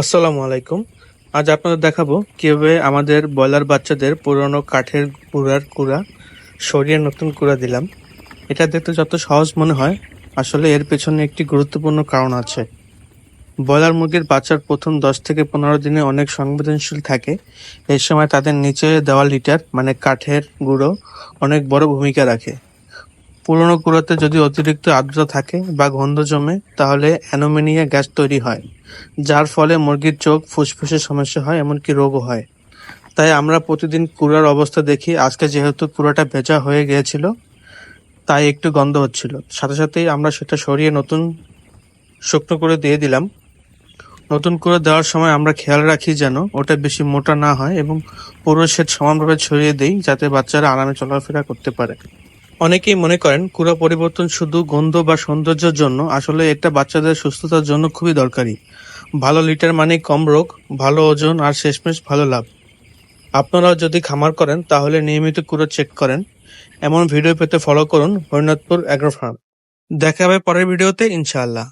আসসালামু আলাইকুম। আজ আপনাদের দেখাবো কীভাবে আমাদের ব্রয়লার বাচ্চাদের পুরনো কাঠের কুড়ার কুড়া সরিয়ে নতুন কুড়া দিলাম। এটা দেখতে যত সহজ মনে হয়, আসলে এর পেছনে একটি গুরুত্বপূর্ণ কারণ আছে। ব্রয়লার মুরগির বাচ্চার প্রথম দশ থেকে পনেরো দিনে অনেক সংবেদনশীল থাকে। এই সময় তাদের নিচে দেওয়া লিটার মানে কাঠের গুঁড়ো, অনেক বড় ভূমিকা রাখে। পুরনো কুড়োতে যদি অতিরিক্ত আর্দ্রতা থাকে বা গন্ধ জমে, তাহলে অ্যানোমিনিয়া গ্যাস তৈরি হয়, যার ফলে মুরগির চোখ ফুসফুসের সমস্যা হয়, এমনকি রোগও হয়। তাই আমরা প্রতিদিন কুড়ার অবস্থা দেখি। আজকে যেহেতু কুড়াটা ভেজা হয়ে গিয়েছিল, তাই একটু গন্ধ হচ্ছিল। সাথে সাথেই আমরা সেটা সরিয়ে নতুন শুকনো করে দিয়ে দিলাম। নতুন করে দেওয়ার সময় আমরা খেয়াল রাখি যেন ওটা বেশি মোটা না হয় এবং পুরো সেট সমানভাবে ছড়িয়ে দেই, যাতে বাচ্চারা আরামে চলাফেরা করতে পারে। অনেকেই মনে করেন কুড়া পরিবর্তন শুধু গন্ধ বা সৌন্দর্যের জন্য, আসলে এটা বাচ্চাদের সুস্থতার জন্য খুবই দরকারি। ভালো লিটার মানে কম রোগ, ভালো ওজন আর শেষমেশ ভালো লাভ। আপনারাও যদি খামার করেন, তাহলে নিয়মিত কুড়ো চেক করেন। এমন ভিডিও পেতে ফলো করুন হরিনাথপুর অ্যাগ্রো ফার্ম দেখা হবে পরের ভিডিওতে ইনশাআল্লাহ।